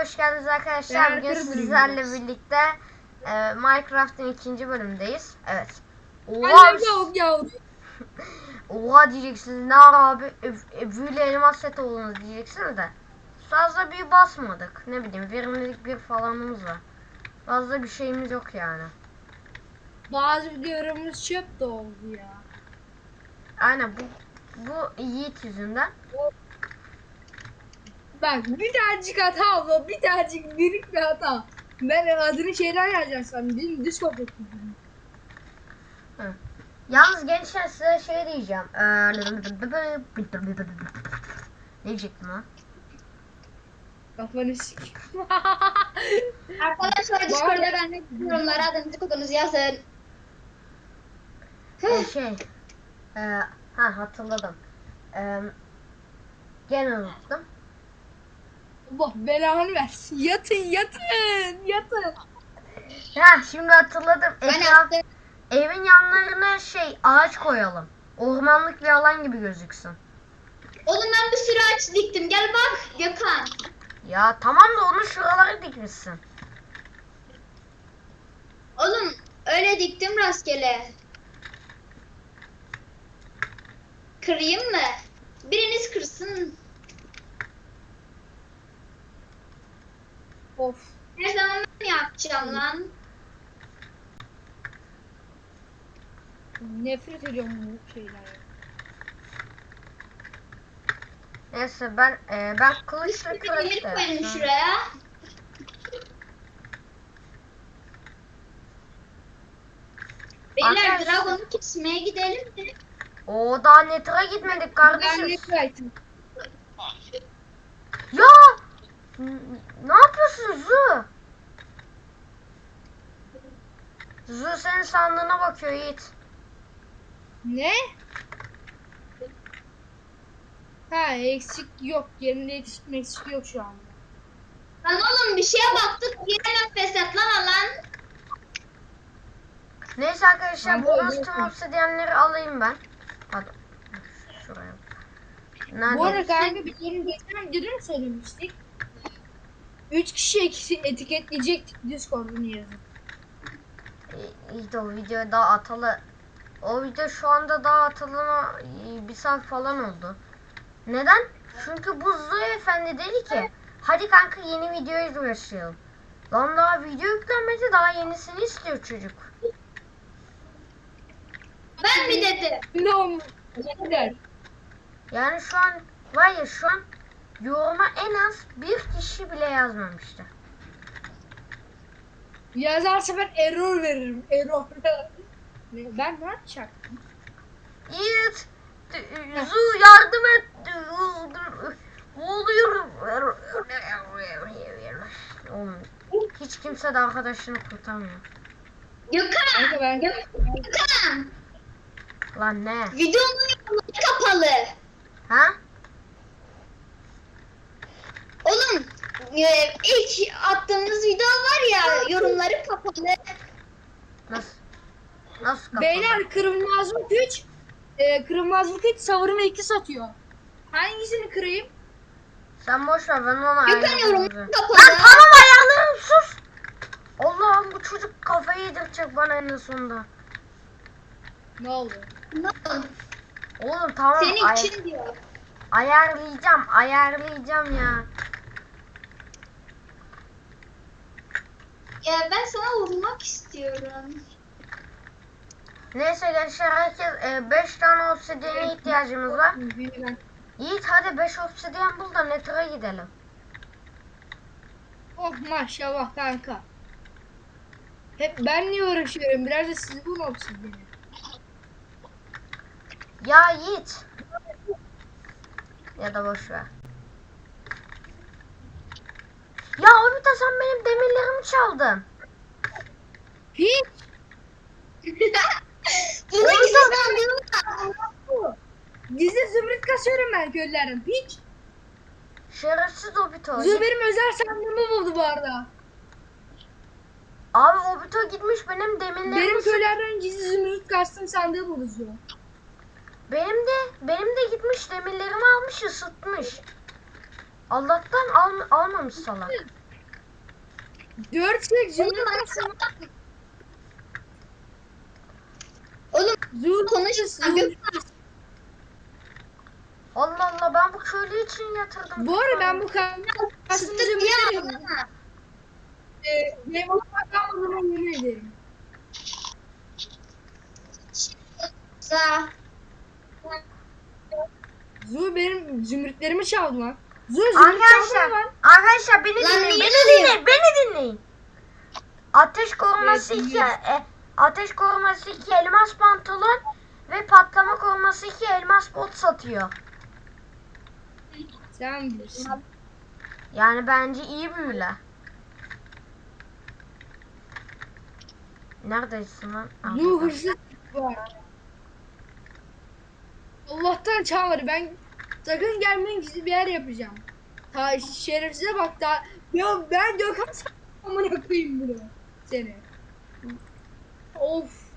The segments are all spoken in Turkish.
videoya hoş geldiniz arkadaşlar. Bugün sizlerle birlikte e, Minecraft'ın ikinci bölümündeyiz. Evet. Oha, oha diyeceksiniz. Ne abi? E, e, büyülü elmas seti oldunuz diyeceksiniz de. Fazla bir basmadık. Ne bileyim verimlilik bir falanımız var. Fazla bir şeyimiz yok yani. Bazı videolarımız çöp de oldu ya. Aynen bu bu Yiğit yüzünden. Bak bir tanecik hata oldu. Bir tanecik büyük bir hata. Ben adını şeyden. Değil mi? Discord ettim. Yalnız gençler size şey diyeceğim. Ee, ne diyecektim lan? Kafanı sik. Arkadaşlar Discord'da ben de yorumlara adınızı kodunuzu yazın. Ee, şey. E, ha hatırladım. E, gene unuttum. Allah belanı versin. Yatın yatın yatın. Ha şimdi hatırladım. Ben Etraf, evin yanlarına şey ağaç koyalım. Ormanlık bir alan gibi gözüksün. Oğlum ben bir sürü ağaç diktim. Gel bak Gökhan. Ya tamam da onu şuralara dikmişsin. Oğlum öyle diktim rastgele. Kırayım mı? Biriniz kırsın. Of. Her zaman yapacağım lan. Nefret ediyorum bu şeylerden. Neyse ben e, ben kılıçla Bir kılıç da yaptım. şuraya. Beyler Arkadaşlar- Dragon'u kesmeye gidelim mi? Oo daha Nether'a gitmedik Ben kardeşim. nefret Ya! Ne yapıyorsun Zu? Zu senin sandığına bakıyor Yiğit. Ne? Ha eksik yok. Yerinde eksik eksik yok şu anda. Lan oğlum bir şeye baktık. Yine fesat lan lan. Neyse arkadaşlar bu yapayım. obsidyenleri alayım ben. Hadi. Şuraya. Nerede? Bu arada kanka bir yerin geçen mı söylemiştik? 3 kişi ikisi etiketleyecektik Discord'un yazın. İyi- de o video daha atalı. O video şu anda daha atılana e, bir saat falan oldu. Neden? Çünkü bu Zu efendi dedi ki hadi kanka yeni videoya başlayalım. Lan daha video yüklenmedi daha yenisini istiyor çocuk. Ben mi dedim? Ne olmuş? Ne der? Yani şu an var ya şu an yoruma en az bir kişi bile yazmamıştı. Yazarsa ben error veririm. Error. Ben ne yapacaktım? Yiğit, Zu yardım et. Oğlum, hiç kimse de arkadaşını kurtarmıyor. Gökhan. Gökhan. Lan ne? Videonun kapalı. Ha? Oğlum e, ilk attığımız video var ya yorumları kapalı. Nasıl? Nasıl kapalı? Beyler kırılmazlık 3 e, kırılmazlık 3 savurma 2 satıyor. Hangisini kırayım? Sen boş ver ben ona ayarlarım. yorumları Lan kapalı. tamam ayarlarım sus. Allah'ım bu çocuk kafayı yedirecek bana en sonunda. Ne oldu? Oğlum tamam Senin ay- için diyor. ayarlayacağım ayarlayacağım ya. Ya ben sana vurmak istiyorum. Neyse gençler herkes 5 tane obsidiyene ihtiyacımız var. Yiğit hadi 5 obsidiyen bul da Nether'a gidelim. Oh maşallah kanka. Hep ben niye uğraşıyorum? Biraz da siz bulun obsidiyeni. Ya Yiğit. Ya da boş ver. Ya Obita sen benim demirlerimi çaldın. Hiç. Bunu gizli sandığım var. Gizli zümrüt kasıyorum ben köylerden. Hiç. Şerefsiz Obito. Zü benim özel sandığımı buldu bu arada. Abi Obito gitmiş benim demirlerimi Benim köylerden gizli zümrüt kastım sandığı buldu. Benim de benim de gitmiş demirlerimi almış ısıtmış. Allah'tan al, almamış salak. Dört tek Oğlum zümrüt bana nasıl? salak. Oğlum Zul konuşursun. Gökhan. Allah Allah ben bu köylü için yatırdım. Bu arada ben bu kastım Sıktık diye zümrütleri ağlama. e, benim olmak kalmadığına yemin ederim. Za. Zul benim zümrütlerimi çaldı lan. Zümrüt çaldı Arkadaşlar, arkadaşlar beni Lan dinleyin, beni çalıyor? dinleyin, beni dinleyin. Ateş koruması Evet, 2, dinliyoruz. e, ateş koruması 2 elmas pantolon ve patlama koruması 2 elmas bot satıyor. Sen bilirsin. Yani bence iyi büyüler. Neredesin lan? Burada. hırsız var. Allah'tan çağır ben sakın gelmeyin gizli bir yer yapacağım. Ta şerefsize bak da ya ben Gökhan amına koyayım bunu seni. Of.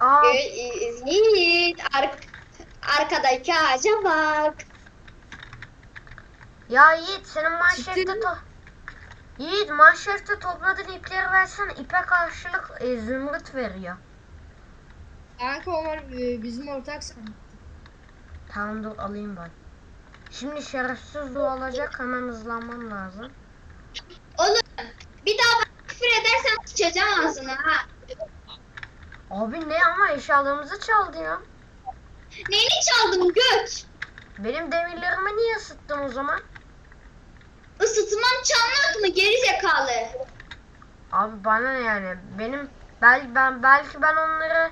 Aa, Yiğit. Ar arkadaki ağaca bak. ya Yiğit senin manşefte Siktir to... Yiğit manşefte topladığın ipleri versene. İpe karşılık e, zümrüt veriyor. Kanka onlar e, bizim ortak sandık. Tamam dur alayım ben. Şimdi şerefsiz du alacak hemen hızlanmam lazım. Oğlum bir daha bana küfür edersen sıçacağım ağzına ha. Abi ne ama eşyalarımızı çaldı ya. Neyini çaldın göt? Benim demirlerimi niye ısıttın o zaman? Isıtmam çalmak mı geri zekalı? Abi bana ne yani? Benim bel ben belki ben onları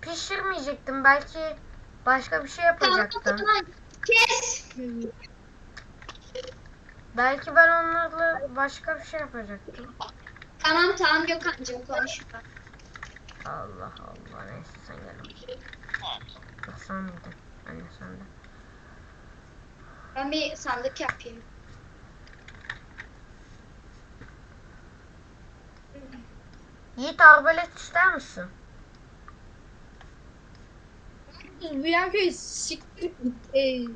pişirmeyecektim. Belki başka bir şey yapacaktım. Kes. Belki ben onlarla başka bir şey yapacaktım. Tamam tamam Gökhan'cığım konuşma. Allah Allah neyse sen gel. Sen miydin? Anne sen de. Ben bir sandık yapayım. Yiğit arbalet ister misin? Biz bu yan köyü siktir e,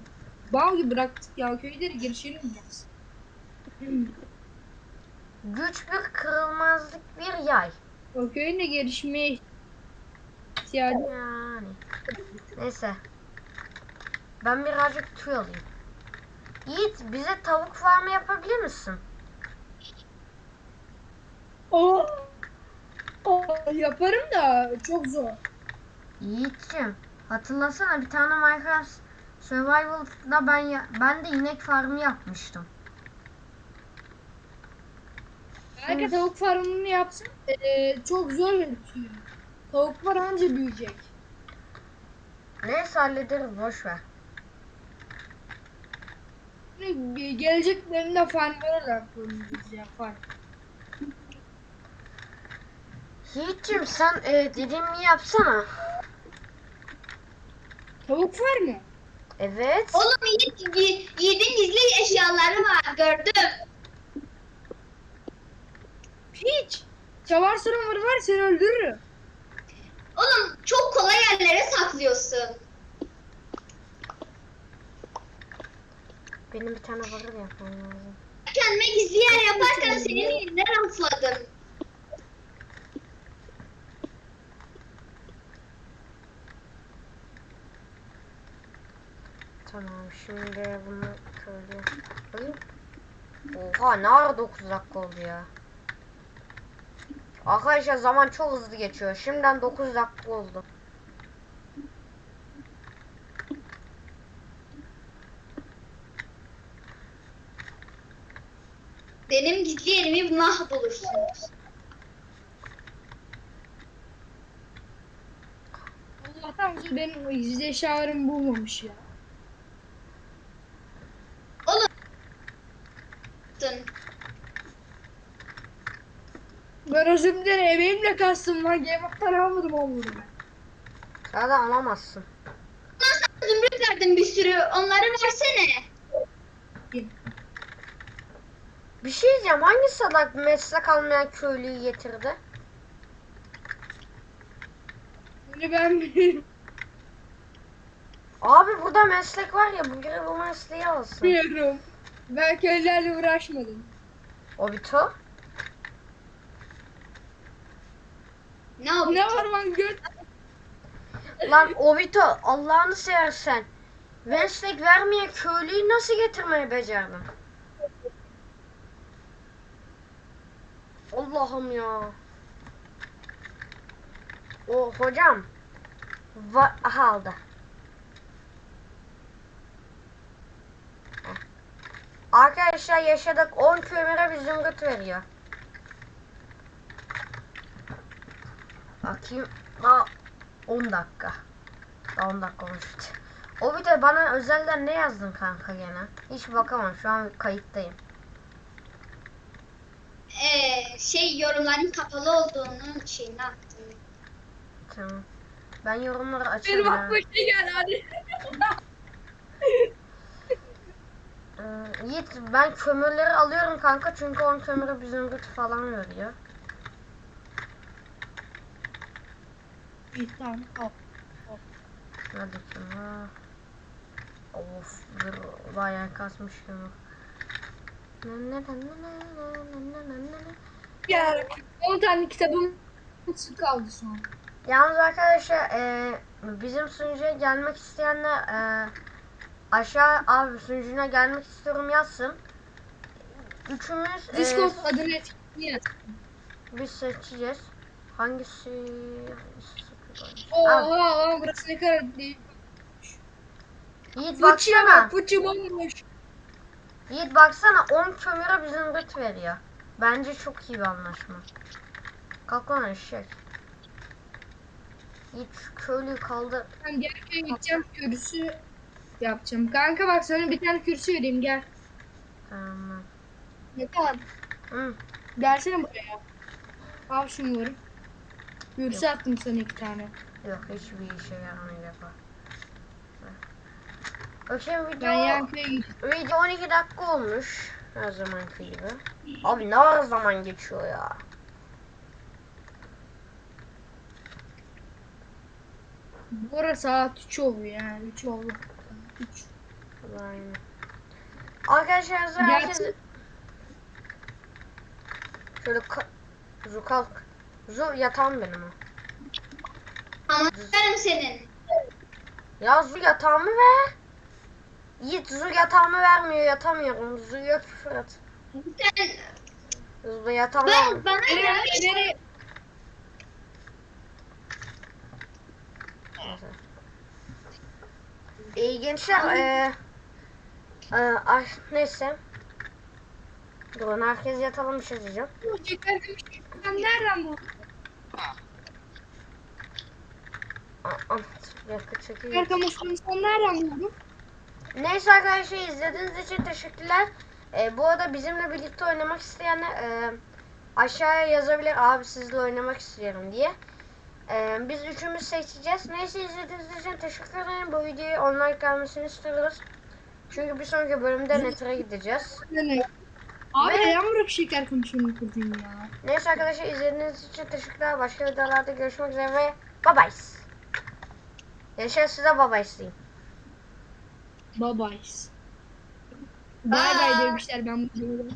bal gibi bıraktık ya köyleri girişelim biraz. Güç bir kırılmazlık bir yay. O köyün de gelişmeye ihtiyacı Yani. Neyse. Ben birazcık tüy alayım. Yiğit bize tavuk farmı yapabilir misin? O o yaparım da çok zor. Yiğit'ciğim hatırlasana bir tane Minecraft Survival'da ben ya- ben de inek farmı yapmıştım. Belki tavuk farmını yapsın e, çok zor gözüküyor. Tavuklar anca büyüyecek. Neyse hallederiz boş ver. Şimdi gelecek bölümde farmları da ya farm. Yiğit'ciğim sen e, dediğimi yapsana. Tavuk var mı? Evet. Oğlum Yiğit, Yiğit'in gizli eşyaları var gördüm. Hiç. Çalar sorunları var seni öldürürüm. Oğlum çok kolay yerlere saklıyorsun. Benim bir tane varır yapmam lazım. Kendime gizli yer yaparken senin yerine rastladım. Tamam şimdi bunu şöyle alayım. Oha ne ara 9 dakika oldu ya. Arkadaşlar zaman çok hızlı geçiyor. Şimdiden 9 dakika oldu. Benim gizli yerimi mahvolursunuz. Allah'tan bu benim gizli eşyalarımı bulmamış ya. Dın. Ben özür dilerim emeğimle kastım lan. Game of'tan almadım onu ben. Zaten alamazsın. Nasıl zümrüt verdim bir sürü. Onları versene. Bir şey diyeceğim. Hangi salak meslek almayan köylüyü getirdi? Bunu ben biliyorum. Abi burada meslek var ya. Bu göre bu mesleği alsın. Biliyorum. Ben köylerle uğraşmadım. Obito. Ne oldu? Ne var lan göt? Lan Obito Allah'ını seversen. Wednesday vermeye köylüyü nasıl getirmeyi becerdin? Allah'ım ya. O hocam. Va Aha aldı. Arkadaşlar yaşadık 10 kömüre bir zümrüt veriyor. Bakayım. Daha 10 dakika. Daha 10 dakika olmuş. O bir de bana özelden ne yazdın kanka gene? Hiç bakamam şu an kayıttayım. Ee, şey yorumların kapalı olduğunu şeyini attım. Tamam. Ben yorumları Benim açarım. ya. aklıma şey geldi hadi. Ee, Yiğit ben kömürleri alıyorum kanka çünkü 10 kömüre bir zümrüt falan veriyor. İyi tamam al. Hadi kömür. Of dur bayağı kasmış kömür. Ya 10 tane kitabım kaldı son. Yalnız arkadaşlar e, bizim sunucuya gelmek isteyenler e, aşağı abi sunucuna gelmek istiyorum yazsın. Üçümüz e, Discord adını etkinliği yaz. biz seçeceğiz. Hangisi? hangisi? Oha lan burası ne kadar değil. Yiğit Fıçıya baksana. bak fıçı bomboş. Yiğit baksana 10 kömüre bir zümrüt veriyor. Bence çok iyi bir anlaşma. Kalk lan eşek. Yiğit şu köylüyü kaldır. Ben köye gideceğim kürsü yapacağım. Kanka bak sana bir tane kürsü vereyim gel. Tamam. Ne kadar? Hı. Gelsene buraya. Al şunları. Kürsü attım sana iki tane. Yok hiçbir işe o. Bakayım Ben video, yan köye gideceğim. video 12 dakika olmuş. Her zamanki gibi. Abi ne var zaman geçiyor ya. Bu ara saat 3 oldu yani 3 oldu. 3. Aynen. Arkadaşlar hazır herkes... Şöyle ka... Zu kalk. Zu yatağım benim o. Ama benim senin. Ya Zu yatağımı ver. Yiğit Zu yatağımı vermiyor yatamıyorum. Zu'ya küfür et. Sen, Zu yatağımı ben, vermiyor. bana Nereye, ver. nereye? Neyse. İyi gençler. Eee... Eee... Ay, neyse. Durun herkes yatalım bir şey diyeceğim. Tekrar Sen nereden buldun? Aa, aa, bir dakika çekeyim. Osman sen nereden buldun? Neyse arkadaşlar izlediğiniz için teşekkürler. Ee, bu arada bizimle birlikte oynamak isteyenler e, aşağıya yazabilir abi sizle oynamak istiyorum diye. Ee, biz üçümüz seçeceğiz. Neyse izlediğiniz için teşekkür ederim. Bu videoyu online gelmesini istiyoruz. Çünkü bir sonraki bölümde Nether'a gideceğiz. Ne? Abi Ve- neden bırak şeker konuşmanı kurdun ya? Neyse arkadaşlar izlediğiniz için teşekkürler. Başka videolarda görüşmek üzere ve bye bye. Yaşar size bye bye diyeyim. Bye bye. Bye bye demişler ben bunu.